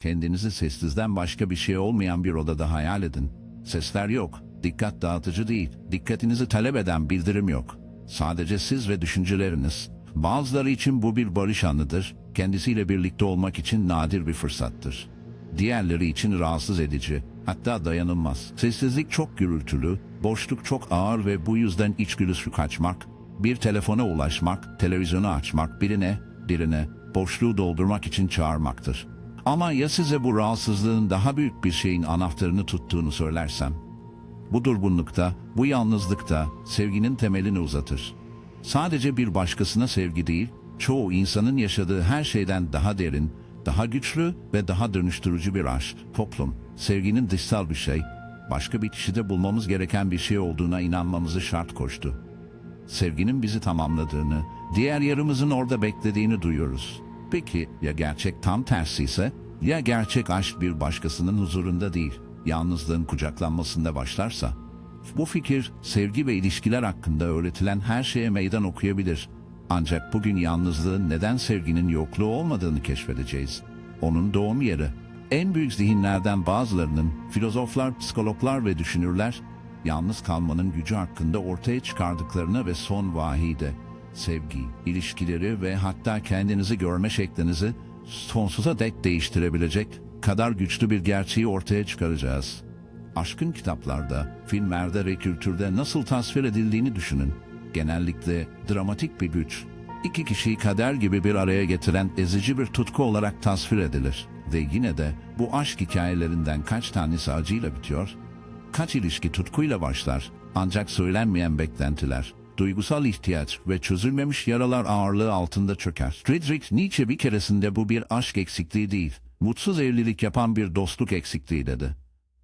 Kendinizi sessizden başka bir şey olmayan bir odada hayal edin. Sesler yok, dikkat dağıtıcı değil, dikkatinizi talep eden bildirim yok. Sadece siz ve düşünceleriniz. Bazıları için bu bir barış anıdır, kendisiyle birlikte olmak için nadir bir fırsattır. Diğerleri için rahatsız edici, hatta dayanılmaz. Sessizlik çok gürültülü, boşluk çok ağır ve bu yüzden içgüdüsü kaçmak, bir telefona ulaşmak, televizyonu açmak, birine, birine, boşluğu doldurmak için çağırmaktır. Ama ya size bu rahatsızlığın daha büyük bir şeyin anahtarını tuttuğunu söylersem? Bu durgunlukta, bu yalnızlıkta sevginin temelini uzatır. Sadece bir başkasına sevgi değil, çoğu insanın yaşadığı her şeyden daha derin, daha güçlü ve daha dönüştürücü bir aşk, toplum, sevginin dışsal bir şey, başka bir kişide bulmamız gereken bir şey olduğuna inanmamızı şart koştu. Sevginin bizi tamamladığını, diğer yarımızın orada beklediğini duyuyoruz. Peki ya gerçek tam tersi ise? Ya gerçek aşk bir başkasının huzurunda değil, yalnızlığın kucaklanmasında başlarsa? Bu fikir, sevgi ve ilişkiler hakkında öğretilen her şeye meydan okuyabilir. Ancak bugün yalnızlığın neden sevginin yokluğu olmadığını keşfedeceğiz. Onun doğum yeri. En büyük zihinlerden bazılarının, filozoflar, psikologlar ve düşünürler, yalnız kalmanın gücü hakkında ortaya çıkardıklarına ve son vahide, sevgi, ilişkileri ve hatta kendinizi görme şeklinizi sonsuza dek değiştirebilecek kadar güçlü bir gerçeği ortaya çıkaracağız. Aşkın kitaplarda, filmlerde ve kültürde nasıl tasvir edildiğini düşünün. Genellikle dramatik bir güç, iki kişiyi kader gibi bir araya getiren ezici bir tutku olarak tasvir edilir. Ve yine de bu aşk hikayelerinden kaç tanesi acıyla bitiyor? Kaç ilişki tutkuyla başlar ancak söylenmeyen beklentiler, duygusal ihtiyaç ve çözülmemiş yaralar ağırlığı altında çöker. Friedrich Nietzsche bir keresinde bu bir aşk eksikliği değil, mutsuz evlilik yapan bir dostluk eksikliği dedi.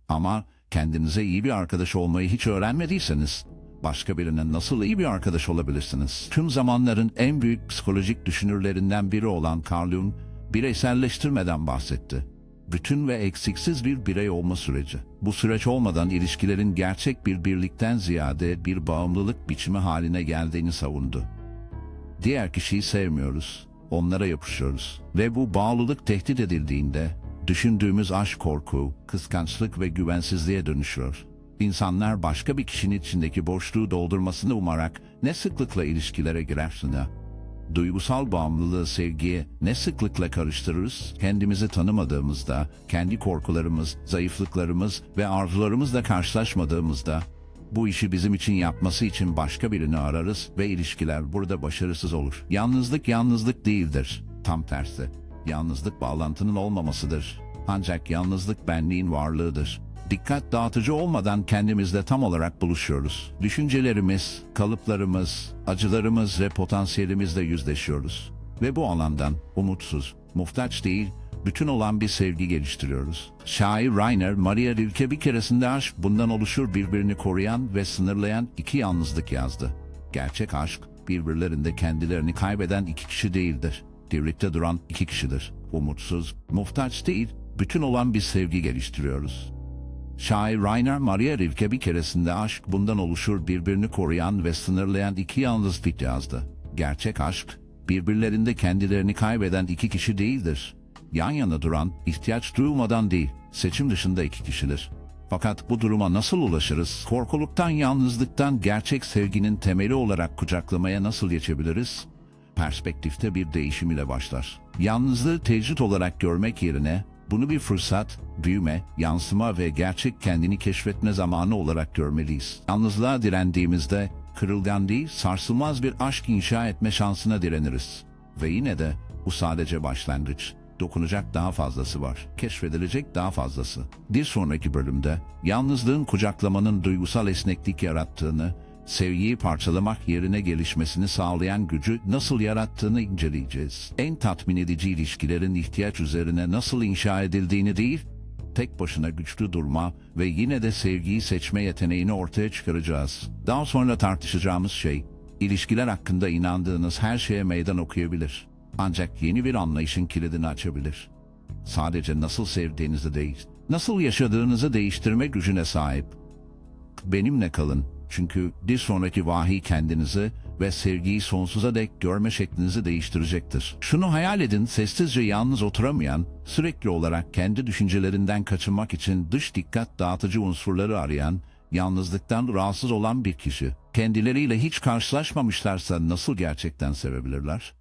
Ama kendinize iyi bir arkadaş olmayı hiç öğrenmediyseniz, başka birine nasıl iyi bir arkadaş olabilirsiniz? Tüm zamanların en büyük psikolojik düşünürlerinden biri olan Carl Jung, bireyselleştirmeden bahsetti. Bütün ve eksiksiz bir birey olma süreci. Bu süreç olmadan ilişkilerin gerçek bir birlikten ziyade bir bağımlılık biçimi haline geldiğini savundu. Diğer kişiyi sevmiyoruz, onlara yapışıyoruz ve bu bağlılık tehdit edildiğinde düşündüğümüz aşk korku, kıskançlık ve güvensizliğe dönüşüyor. İnsanlar başka bir kişinin içindeki boşluğu doldurmasını umarak ne sıklıkla ilişkilere girersin ha? Duygusal bağımlılığı sevgiye ne sıklıkla karıştırırız? Kendimizi tanımadığımızda, kendi korkularımız, zayıflıklarımız ve arzularımızla karşılaşmadığımızda, bu işi bizim için yapması için başka birini ararız ve ilişkiler burada başarısız olur. Yalnızlık yalnızlık değildir. Tam tersi. Yalnızlık bağlantının olmamasıdır. Ancak yalnızlık benliğin varlığıdır. Dikkat dağıtıcı olmadan kendimizle tam olarak buluşuyoruz. Düşüncelerimiz, kalıplarımız, acılarımız ve potansiyelimizle yüzleşiyoruz. Ve bu alandan umutsuz, muhtaç değil, bütün olan bir sevgi geliştiriyoruz. Şair Rainer Maria Rilke bir keresinde aşk bundan oluşur birbirini koruyan ve sınırlayan iki yalnızlık yazdı. Gerçek aşk birbirlerinde kendilerini kaybeden iki kişi değildir. Birlikte duran iki kişidir. Umutsuz, muhtaç değil, bütün olan bir sevgi geliştiriyoruz. Şair Rainer Maria Rilke bir keresinde aşk bundan oluşur birbirini koruyan ve sınırlayan iki yalnızlık yazdı. Gerçek aşk, birbirlerinde kendilerini kaybeden iki kişi değildir. Yan yana duran, ihtiyaç duymadan değil, seçim dışında iki kişidir. Fakat bu duruma nasıl ulaşırız? Korkuluktan, yalnızlıktan gerçek sevginin temeli olarak kucaklamaya nasıl geçebiliriz? Perspektifte bir değişim ile başlar. Yalnızlığı tecrit olarak görmek yerine bunu bir fırsat, büyüme, yansıma ve gerçek kendini keşfetme zamanı olarak görmeliyiz. Yalnızlığa direndiğimizde kırılgan değil, sarsılmaz bir aşk inşa etme şansına direniriz. Ve yine de bu sadece başlangıç. Dokunacak daha fazlası var. Keşfedilecek daha fazlası. Bir sonraki bölümde yalnızlığın kucaklamanın duygusal esneklik yarattığını, sevgiyi parçalamak yerine gelişmesini sağlayan gücü nasıl yarattığını inceleyeceğiz. En tatmin edici ilişkilerin ihtiyaç üzerine nasıl inşa edildiğini değil, tek başına güçlü durma ve yine de sevgiyi seçme yeteneğini ortaya çıkaracağız. Daha sonra tartışacağımız şey, ilişkiler hakkında inandığınız her şeye meydan okuyabilir. Ancak yeni bir anlayışın kilidini açabilir. Sadece nasıl sevdiğinizi değil, nasıl yaşadığınızı değiştirme gücüne sahip benimle kalın. Çünkü bir sonraki vahiy kendinizi ve sevgiyi sonsuza dek görme şeklinizi değiştirecektir. Şunu hayal edin, sessizce yalnız oturamayan, sürekli olarak kendi düşüncelerinden kaçınmak için dış dikkat dağıtıcı unsurları arayan, yalnızlıktan rahatsız olan bir kişi. Kendileriyle hiç karşılaşmamışlarsa nasıl gerçekten sevebilirler?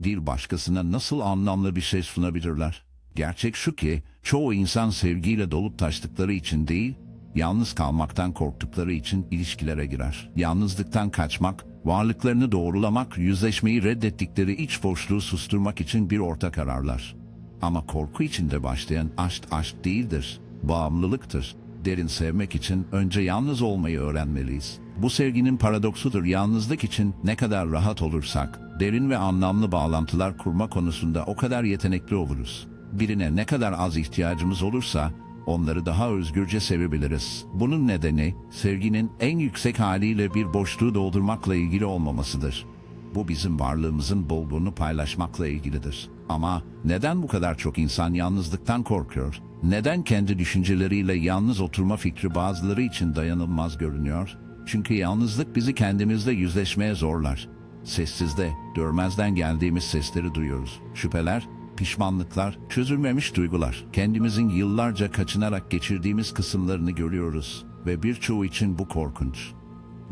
Bir başkasına nasıl anlamlı bir şey sunabilirler? Gerçek şu ki, çoğu insan sevgiyle dolup taştıkları için değil, yalnız kalmaktan korktukları için ilişkilere girer. Yalnızlıktan kaçmak, varlıklarını doğrulamak, yüzleşmeyi reddettikleri iç boşluğu susturmak için bir ortak ararlar. Ama korku içinde başlayan aşk aşk değildir, bağımlılıktır. Derin sevmek için önce yalnız olmayı öğrenmeliyiz. Bu sevginin paradoksudur. Yalnızlık için ne kadar rahat olursak, derin ve anlamlı bağlantılar kurma konusunda o kadar yetenekli oluruz. Birine ne kadar az ihtiyacımız olursa, onları daha özgürce sevebiliriz. Bunun nedeni, sevginin en yüksek haliyle bir boşluğu doldurmakla ilgili olmamasıdır. Bu bizim varlığımızın bolluğunu paylaşmakla ilgilidir. Ama neden bu kadar çok insan yalnızlıktan korkuyor? Neden kendi düşünceleriyle yalnız oturma fikri bazıları için dayanılmaz görünüyor? Çünkü yalnızlık bizi kendimizle yüzleşmeye zorlar. Sessizde, görmezden geldiğimiz sesleri duyuyoruz. Şüpheler, pişmanlıklar, çözülmemiş duygular. Kendimizin yıllarca kaçınarak geçirdiğimiz kısımlarını görüyoruz ve birçoğu için bu korkunç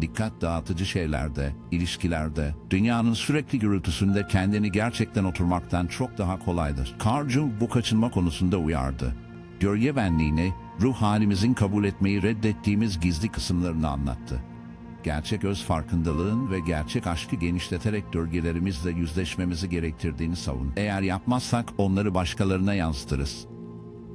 dikkat dağıtıcı şeylerde, ilişkilerde, dünyanın sürekli gürültüsünde kendini gerçekten oturmaktan çok daha kolaydır. Carl Jung bu kaçınma konusunda uyardı. Gölge benliğini, ruh halimizin kabul etmeyi reddettiğimiz gizli kısımlarını anlattı. Gerçek öz farkındalığın ve gerçek aşkı genişleterek gölgelerimizle yüzleşmemizi gerektirdiğini savun. Eğer yapmazsak onları başkalarına yansıtırız.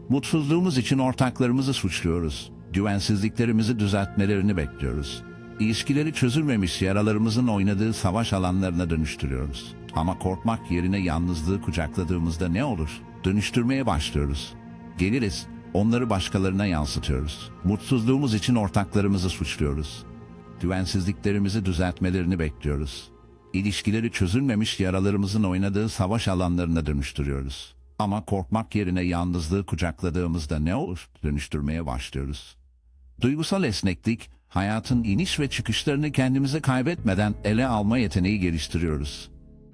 Mutsuzluğumuz için ortaklarımızı suçluyoruz. Güvensizliklerimizi düzeltmelerini bekliyoruz. İlişkileri çözülmemiş yaralarımızın oynadığı savaş alanlarına dönüştürüyoruz. Ama korkmak yerine yalnızlığı kucakladığımızda ne olur? Dönüştürmeye başlıyoruz. Geliriz, onları başkalarına yansıtıyoruz. Mutsuzluğumuz için ortaklarımızı suçluyoruz. Güvensizliklerimizi düzeltmelerini bekliyoruz. İlişkileri çözülmemiş yaralarımızın oynadığı savaş alanlarına dönüştürüyoruz. Ama korkmak yerine yalnızlığı kucakladığımızda ne olur? Dönüştürmeye başlıyoruz. Duygusal esneklik, hayatın iniş ve çıkışlarını kendimize kaybetmeden ele alma yeteneği geliştiriyoruz.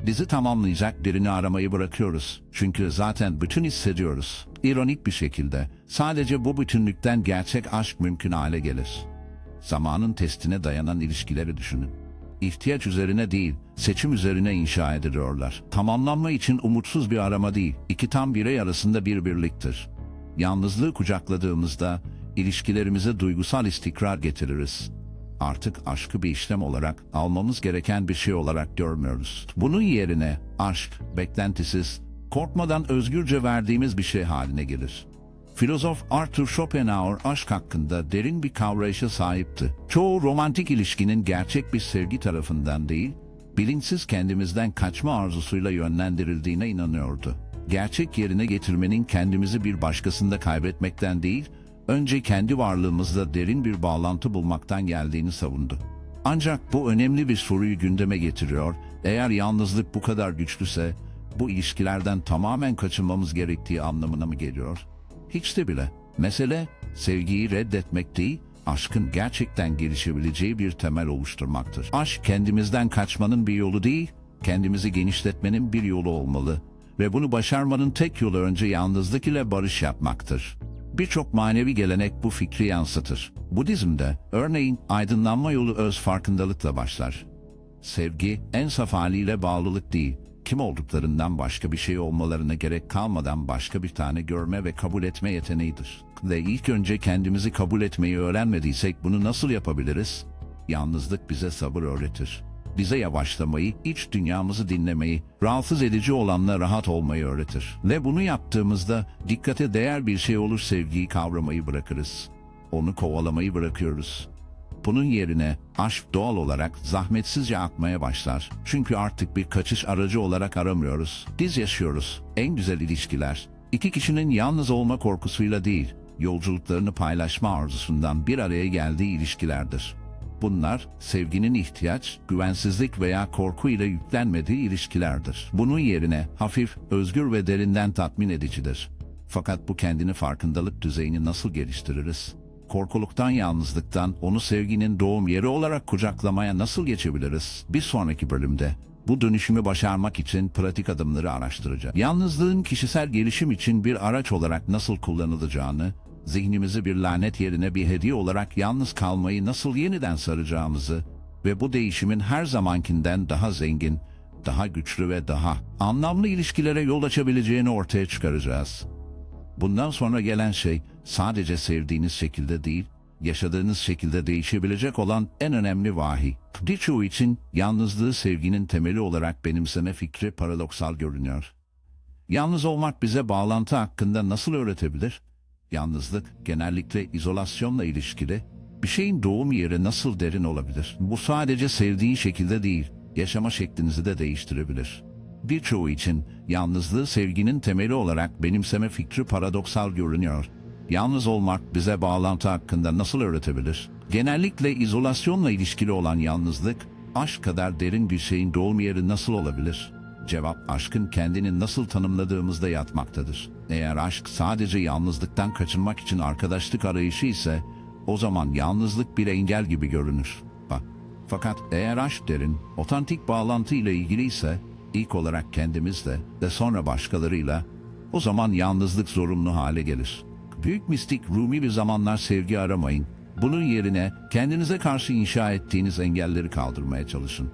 Bizi tamamlayacak birini aramayı bırakıyoruz. Çünkü zaten bütün hissediyoruz. İronik bir şekilde sadece bu bütünlükten gerçek aşk mümkün hale gelir. Zamanın testine dayanan ilişkileri düşünün. İhtiyaç üzerine değil, seçim üzerine inşa ediliyorlar. Tamamlanma için umutsuz bir arama değil, iki tam birey arasında bir birliktir. Yalnızlığı kucakladığımızda ilişkilerimize duygusal istikrar getiririz. Artık aşkı bir işlem olarak almamız gereken bir şey olarak görmüyoruz. Bunun yerine aşk, beklentisiz, korkmadan özgürce verdiğimiz bir şey haline gelir. Filozof Arthur Schopenhauer aşk hakkında derin bir kavrayışa sahipti. Çoğu romantik ilişkinin gerçek bir sevgi tarafından değil, bilinçsiz kendimizden kaçma arzusuyla yönlendirildiğine inanıyordu. Gerçek yerine getirmenin kendimizi bir başkasında kaybetmekten değil, önce kendi varlığımızla derin bir bağlantı bulmaktan geldiğini savundu. Ancak bu önemli bir soruyu gündeme getiriyor. Eğer yalnızlık bu kadar güçlüse, bu ilişkilerden tamamen kaçınmamız gerektiği anlamına mı geliyor? Hiç de bile. Mesele sevgiyi reddetmek değil, aşkın gerçekten gelişebileceği bir temel oluşturmaktır. Aşk kendimizden kaçmanın bir yolu değil, kendimizi genişletmenin bir yolu olmalı ve bunu başarmanın tek yolu önce yalnızlık ile barış yapmaktır. Birçok manevi gelenek bu fikri yansıtır. Budizm'de örneğin aydınlanma yolu öz farkındalıkla başlar. Sevgi en saf haliyle bağlılık değil, kim olduklarından başka bir şey olmalarına gerek kalmadan başka bir tane görme ve kabul etme yeteneğidir. Ve ilk önce kendimizi kabul etmeyi öğrenmediysek bunu nasıl yapabiliriz? Yalnızlık bize sabır öğretir. Bize yavaşlamayı, iç dünyamızı dinlemeyi, rahatsız edici olanla rahat olmayı öğretir. Ve bunu yaptığımızda dikkate değer bir şey olur sevgiyi kavramayı bırakırız. Onu kovalamayı bırakıyoruz. Bunun yerine aşk doğal olarak zahmetsizce akmaya başlar. Çünkü artık bir kaçış aracı olarak aramıyoruz. Biz yaşıyoruz. En güzel ilişkiler. İki kişinin yalnız olma korkusuyla değil, yolculuklarını paylaşma arzusundan bir araya geldiği ilişkilerdir. Bunlar sevginin ihtiyaç, güvensizlik veya korku ile yüklenmediği ilişkilerdir. Bunun yerine hafif, özgür ve derinden tatmin edicidir. Fakat bu kendini farkındalık düzeyini nasıl geliştiririz? Korkuluktan, yalnızlıktan, onu sevginin doğum yeri olarak kucaklamaya nasıl geçebiliriz? Bir sonraki bölümde bu dönüşümü başarmak için pratik adımları araştıracağız. Yalnızlığın kişisel gelişim için bir araç olarak nasıl kullanılacağını, zihnimizi bir lanet yerine bir hediye olarak yalnız kalmayı nasıl yeniden saracağımızı ve bu değişimin her zamankinden daha zengin, daha güçlü ve daha anlamlı ilişkilere yol açabileceğini ortaya çıkaracağız. Bundan sonra gelen şey sadece sevdiğiniz şekilde değil, yaşadığınız şekilde değişebilecek olan en önemli vahiy. Birçoğu için yalnızlığı sevginin temeli olarak benimseme fikri paradoksal görünüyor. Yalnız olmak bize bağlantı hakkında nasıl öğretebilir? Yalnızlık genellikle izolasyonla ilişkili. Bir şeyin doğum yeri nasıl derin olabilir? Bu sadece sevdiğin şekilde değil, yaşama şeklinizi de değiştirebilir. Birçoğu için yalnızlığı sevginin temeli olarak benimseme fikri paradoksal görünüyor. Yalnız olmak bize bağlantı hakkında nasıl öğretebilir? Genellikle izolasyonla ilişkili olan yalnızlık, aşk kadar derin bir şeyin doğum yeri nasıl olabilir? Cevap aşkın kendini nasıl tanımladığımızda yatmaktadır. Eğer aşk sadece yalnızlıktan kaçınmak için arkadaşlık arayışı ise o zaman yalnızlık bir engel gibi görünür. Bak, fakat eğer aşk derin, otantik bağlantı ile ilgili ise ilk olarak kendimizle ve sonra başkalarıyla o zaman yalnızlık zorunlu hale gelir. Büyük mistik Rumi bir zamanlar sevgi aramayın. Bunun yerine kendinize karşı inşa ettiğiniz engelleri kaldırmaya çalışın.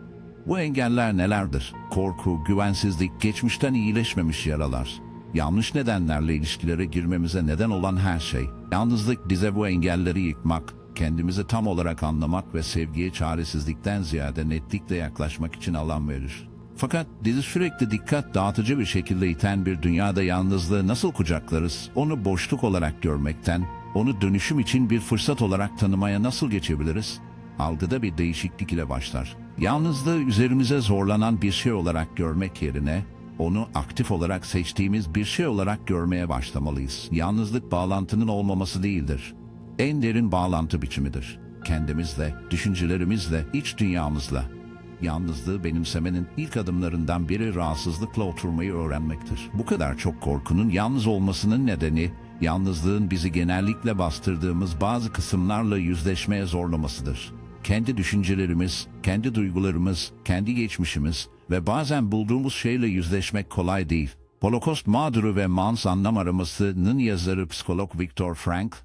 Bu engeller nelerdir? Korku, güvensizlik, geçmişten iyileşmemiş yaralar. Yanlış nedenlerle ilişkilere girmemize neden olan her şey. Yalnızlık bize bu engelleri yıkmak, kendimizi tam olarak anlamak ve sevgiye çaresizlikten ziyade netlikle yaklaşmak için alan verir. Fakat bizi sürekli dikkat dağıtıcı bir şekilde iten bir dünyada yalnızlığı nasıl kucaklarız? Onu boşluk olarak görmekten, onu dönüşüm için bir fırsat olarak tanımaya nasıl geçebiliriz? Algıda bir değişiklik ile başlar. Yalnızlığı üzerimize zorlanan bir şey olarak görmek yerine, onu aktif olarak seçtiğimiz bir şey olarak görmeye başlamalıyız. Yalnızlık bağlantının olmaması değildir. En derin bağlantı biçimidir. Kendimizle, düşüncelerimizle, iç dünyamızla. Yalnızlığı benimsemenin ilk adımlarından biri rahatsızlıkla oturmayı öğrenmektir. Bu kadar çok korkunun yalnız olmasının nedeni, yalnızlığın bizi genellikle bastırdığımız bazı kısımlarla yüzleşmeye zorlamasıdır. Kendi düşüncelerimiz, kendi duygularımız, kendi geçmişimiz ve bazen bulduğumuz şeyle yüzleşmek kolay değil. Holocaust mağduru ve Mans anlam aramasının yazarı psikolog Viktor Frankl,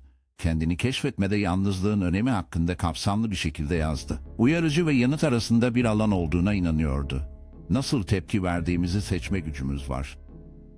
kendini keşfetmede yalnızlığın önemi hakkında kapsamlı bir şekilde yazdı. Uyarıcı ve yanıt arasında bir alan olduğuna inanıyordu. Nasıl tepki verdiğimizi seçme gücümüz var.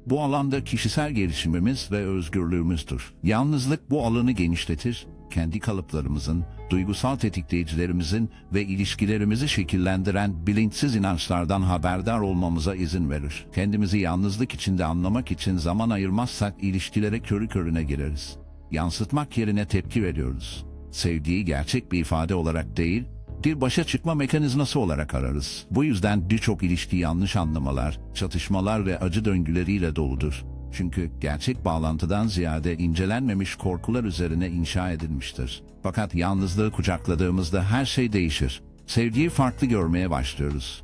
Bu alanda kişisel gelişimimiz ve özgürlüğümüzdür. Yalnızlık bu alanı genişletir, kendi kalıplarımızın, duygusal tetikleyicilerimizin ve ilişkilerimizi şekillendiren bilinçsiz inançlardan haberdar olmamıza izin verir. Kendimizi yalnızlık içinde anlamak için zaman ayırmazsak ilişkilere körü körüne gireriz. Yansıtmak yerine tepki veriyoruz. Sevgiyi gerçek bir ifade olarak değil, bir başa çıkma mekanizması olarak ararız. Bu yüzden birçok ilişki yanlış anlamalar, çatışmalar ve acı döngüleriyle doludur. Çünkü gerçek bağlantıdan ziyade incelenmemiş korkular üzerine inşa edilmiştir. Fakat yalnızlığı kucakladığımızda her şey değişir. Sevgiyi farklı görmeye başlıyoruz.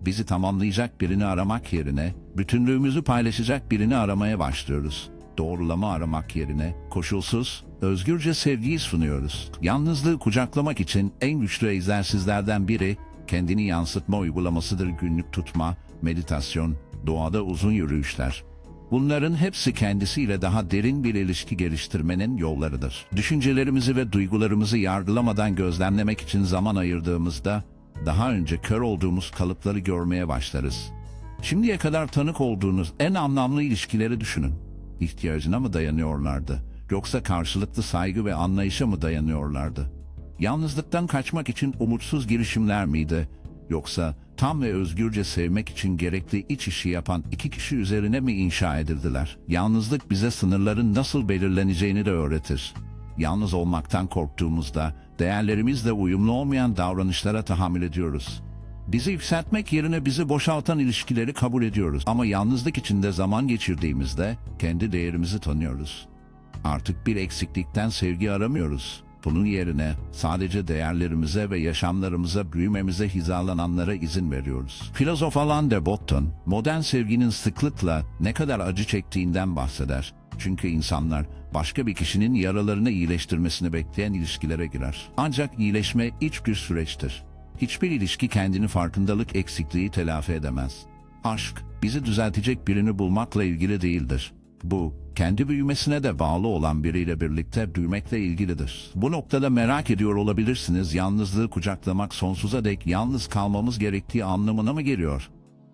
Bizi tamamlayacak birini aramak yerine, bütünlüğümüzü paylaşacak birini aramaya başlıyoruz. Doğrulama aramak yerine, koşulsuz, özgürce sevgiyi sunuyoruz. Yalnızlığı kucaklamak için en güçlü egzersizlerden biri, kendini yansıtma uygulamasıdır günlük tutma, meditasyon, doğada uzun yürüyüşler. Bunların hepsi kendisiyle daha derin bir ilişki geliştirmenin yollarıdır. Düşüncelerimizi ve duygularımızı yargılamadan gözlemlemek için zaman ayırdığımızda, daha önce kör olduğumuz kalıpları görmeye başlarız. Şimdiye kadar tanık olduğunuz en anlamlı ilişkileri düşünün. İhtiyacına mı dayanıyorlardı? Yoksa karşılıklı saygı ve anlayışa mı dayanıyorlardı? Yalnızlıktan kaçmak için umutsuz girişimler miydi? Yoksa tam ve özgürce sevmek için gerekli iç işi yapan iki kişi üzerine mi inşa edildiler? Yalnızlık bize sınırların nasıl belirleneceğini de öğretir. Yalnız olmaktan korktuğumuzda değerlerimizle uyumlu olmayan davranışlara tahammül ediyoruz. Bizi yükseltmek yerine bizi boşaltan ilişkileri kabul ediyoruz. Ama yalnızlık içinde zaman geçirdiğimizde kendi değerimizi tanıyoruz. Artık bir eksiklikten sevgi aramıyoruz. Bunun yerine sadece değerlerimize ve yaşamlarımıza büyümemize hizalananlara izin veriyoruz. Filozof Alain de Botton, modern sevginin sıklıkla ne kadar acı çektiğinden bahseder. Çünkü insanlar başka bir kişinin yaralarını iyileştirmesini bekleyen ilişkilere girer. Ancak iyileşme iç bir süreçtir. Hiçbir ilişki kendini farkındalık eksikliği telafi edemez. Aşk, bizi düzeltecek birini bulmakla ilgili değildir. Bu, kendi büyümesine de bağlı olan biriyle birlikte büyümekle ilgilidir. Bu noktada merak ediyor olabilirsiniz, yalnızlığı kucaklamak sonsuza dek yalnız kalmamız gerektiği anlamına mı geliyor?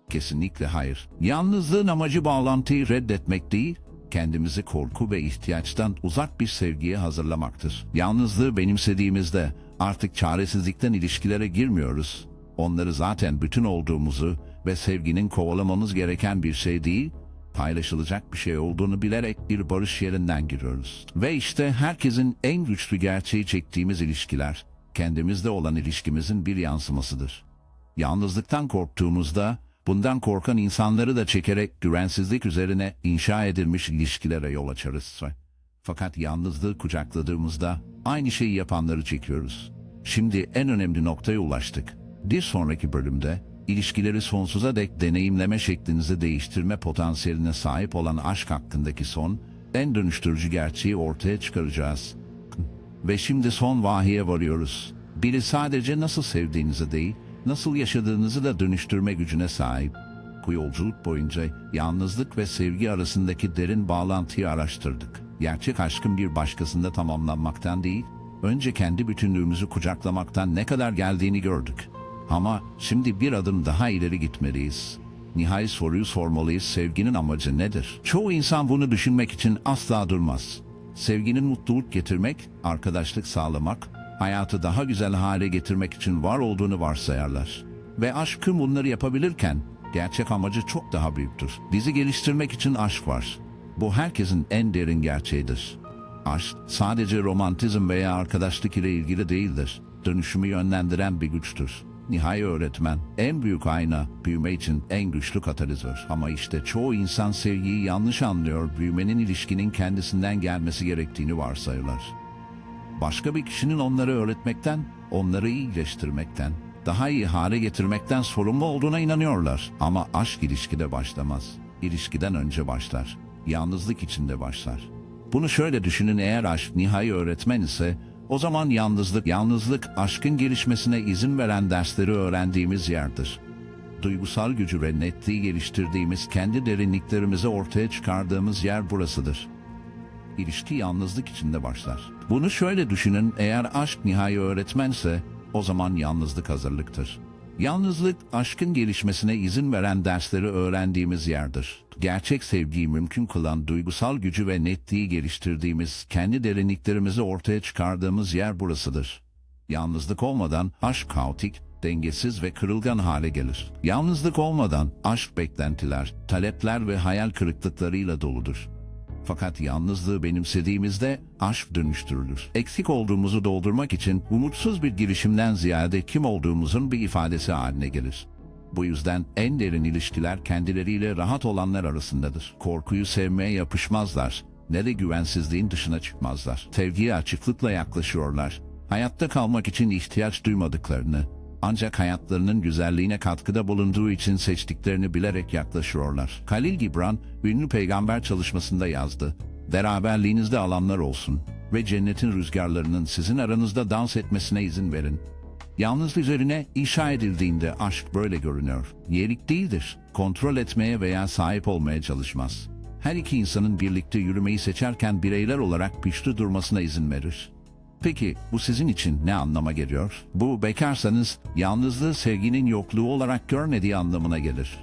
Kesinlikle hayır. Yalnızlığın amacı bağlantıyı reddetmek değil, kendimizi korku ve ihtiyaçtan uzak bir sevgiye hazırlamaktır. Yalnızlığı benimsediğimizde artık çaresizlikten ilişkilere girmiyoruz. Onları zaten bütün olduğumuzu ve sevginin kovalamamız gereken bir şey değil, paylaşılacak bir şey olduğunu bilerek bir barış yerinden giriyoruz. Ve işte herkesin en güçlü gerçeği çektiğimiz ilişkiler, kendimizde olan ilişkimizin bir yansımasıdır. Yalnızlıktan korktuğumuzda bundan korkan insanları da çekerek güvensizlik üzerine inşa edilmiş ilişkilere yol açarız. Fakat yalnızlığı kucakladığımızda aynı şeyi yapanları çekiyoruz. Şimdi en önemli noktaya ulaştık. Bir sonraki bölümde ilişkileri sonsuza dek deneyimleme şeklinizi değiştirme potansiyeline sahip olan aşk hakkındaki son, en dönüştürücü gerçeği ortaya çıkaracağız. Ve şimdi son vahiye varıyoruz. Biri sadece nasıl sevdiğinizi değil, nasıl yaşadığınızı da dönüştürme gücüne sahip. Bu yolculuk boyunca yalnızlık ve sevgi arasındaki derin bağlantıyı araştırdık. Gerçek aşkın bir başkasında tamamlanmaktan değil, önce kendi bütünlüğümüzü kucaklamaktan ne kadar geldiğini gördük. Ama şimdi bir adım daha ileri gitmeliyiz. Nihai soruyu sormalıyız, sevginin amacı nedir? Çoğu insan bunu düşünmek için asla durmaz. Sevginin mutluluk getirmek, arkadaşlık sağlamak, hayatı daha güzel hale getirmek için var olduğunu varsayarlar. Ve aşkın bunları yapabilirken gerçek amacı çok daha büyüktür. Bizi geliştirmek için aşk var. Bu herkesin en derin gerçeğidir. Aşk sadece romantizm veya arkadaşlık ile ilgili değildir. Dönüşümü yönlendiren bir güçtür. Nihai öğretmen, en büyük ayna, büyüme için en güçlü katalizör. Ama işte çoğu insan sevgiyi yanlış anlıyor, büyümenin ilişkinin kendisinden gelmesi gerektiğini varsayırlar başka bir kişinin onları öğretmekten, onları iyileştirmekten, daha iyi hale getirmekten sorumlu olduğuna inanıyorlar. Ama aşk ilişkide başlamaz. İlişkiden önce başlar. Yalnızlık içinde başlar. Bunu şöyle düşünün eğer aşk nihai öğretmen ise o zaman yalnızlık, yalnızlık aşkın gelişmesine izin veren dersleri öğrendiğimiz yerdir. Duygusal gücü ve netliği geliştirdiğimiz kendi derinliklerimizi ortaya çıkardığımız yer burasıdır ilişki yalnızlık içinde başlar. Bunu şöyle düşünün, eğer aşk nihai öğretmense o zaman yalnızlık hazırlıktır. Yalnızlık aşkın gelişmesine izin veren dersleri öğrendiğimiz yerdir. Gerçek sevgiyi mümkün kılan duygusal gücü ve netliği geliştirdiğimiz, kendi derinliklerimizi ortaya çıkardığımız yer burasıdır. Yalnızlık olmadan aşk kaotik, dengesiz ve kırılgan hale gelir. Yalnızlık olmadan aşk beklentiler, talepler ve hayal kırıklıklarıyla doludur. Fakat yalnızlığı benimsediğimizde aşk dönüştürülür. Eksik olduğumuzu doldurmak için umutsuz bir girişimden ziyade kim olduğumuzun bir ifadesi haline gelir. Bu yüzden en derin ilişkiler kendileriyle rahat olanlar arasındadır. Korkuyu sevmeye yapışmazlar, ne de güvensizliğin dışına çıkmazlar. Sevgiye açıklıkla yaklaşıyorlar. Hayatta kalmak için ihtiyaç duymadıklarını, ancak hayatlarının güzelliğine katkıda bulunduğu için seçtiklerini bilerek yaklaşıyorlar. Halil Gibran, ünlü peygamber çalışmasında yazdı. Beraberliğinizde alanlar olsun ve cennetin rüzgarlarının sizin aranızda dans etmesine izin verin. Yalnız üzerine inşa edildiğinde aşk böyle görünüyor. Yerik değildir. Kontrol etmeye veya sahip olmaya çalışmaz. Her iki insanın birlikte yürümeyi seçerken bireyler olarak güçlü durmasına izin verir. Peki bu sizin için ne anlama geliyor? Bu bekarsanız yalnızlığı sevginin yokluğu olarak görmediği anlamına gelir.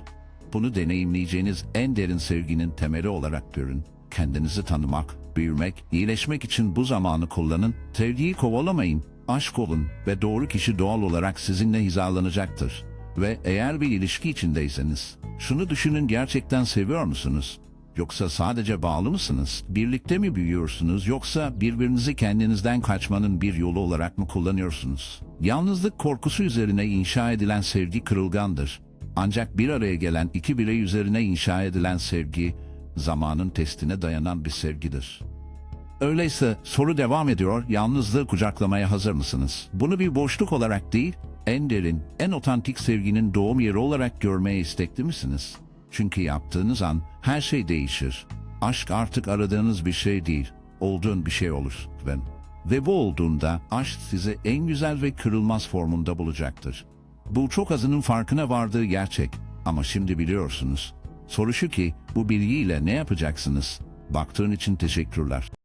Bunu deneyimleyeceğiniz en derin sevginin temeli olarak görün. Kendinizi tanımak, büyümek, iyileşmek için bu zamanı kullanın. Sevgiyi kovalamayın, aşk olun ve doğru kişi doğal olarak sizinle hizalanacaktır. Ve eğer bir ilişki içindeyseniz, şunu düşünün gerçekten seviyor musunuz? Yoksa sadece bağlı mısınız? Birlikte mi büyüyorsunuz yoksa birbirinizi kendinizden kaçmanın bir yolu olarak mı kullanıyorsunuz? Yalnızlık korkusu üzerine inşa edilen sevgi kırılgandır. Ancak bir araya gelen iki birey üzerine inşa edilen sevgi, zamanın testine dayanan bir sevgidir. Öyleyse soru devam ediyor, yalnızlığı kucaklamaya hazır mısınız? Bunu bir boşluk olarak değil, en derin, en otantik sevginin doğum yeri olarak görmeye istekli misiniz? Çünkü yaptığınız an her şey değişir. Aşk artık aradığınız bir şey değil, olduğun bir şey olur. Ben. Ve bu olduğunda aşk sizi en güzel ve kırılmaz formunda bulacaktır. Bu çok azının farkına vardığı gerçek. Ama şimdi biliyorsunuz. Soru şu ki bu bilgiyle ne yapacaksınız? Baktığın için teşekkürler.